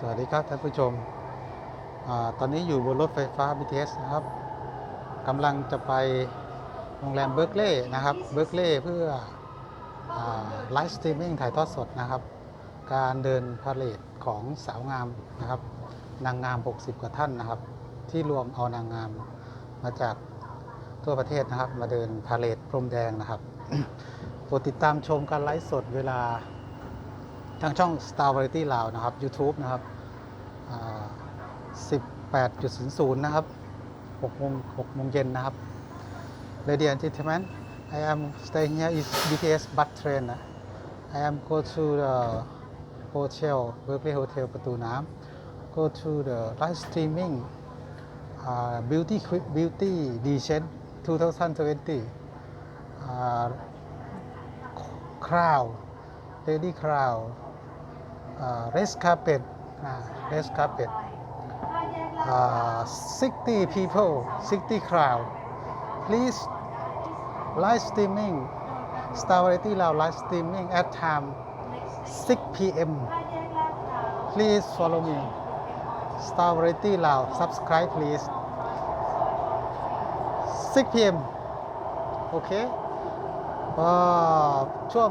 สวัสดีครับท่านผู้ชมอตอนนี้อยู่บนรถไฟฟ้า BTS นะครับกำลังจะไปโรงแรมเบิร์กเล่นะครับ เบิร์กเล่เพื่อไลฟ์สตรีมมิ่งถ่ายทอดสดนะครับ การเดินพาเลทของสาวงามนะครับ นางงาม 60 กว่าท่านนะครับ ที่รวมเอานางงามมาจากทั่วประเทศนะครับ มาเดินพาเลทพรมแดงนะครับโปรดติดตามชมการไลฟ์สดเวลา ทางช่อง Star Variety ลาวนะครับ YouTube นะครับ18.00 นะครับ6โมง6โมงเย็นนะครับ Ladies and gentlemen I am staying here is BTS bus train นะ I am go to the hotel Berkeley Hotel ประตูน้ำ go to the live streaming uh, beauty beauty Decent 2020 uh, crowd lady crowd uh, red carpet uh, red carpet uh, 60 people 60 crowd please live streaming Star Variety Lao live streaming at time 6 p.m. please follow me Star Variety Lao subscribe please 6 p.m. โอเคช่วง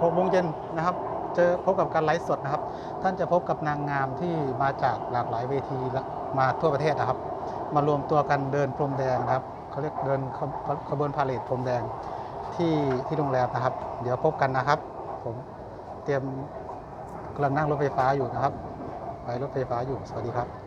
6โมงเย็นนะครับเจอพบกับการไลฟ์สดนะครับ ท่านจะพบกับนางงามที่มาจากหลากหลายเวทีมาทั่วประเทศนะครับ มารวมตัวกันเดินพรมแดงนะครับเขาเรียกเดินขบขบวนพาเลทพรมแดงที่ที่โรงแรมนะครับ เดี๋ยวพบกันนะครับ ผมเตรียมกำลังนั่งรถไฟฟ้าอยู่นะครับ ไปรถไฟฟ้าอยู่สวัสดีครับ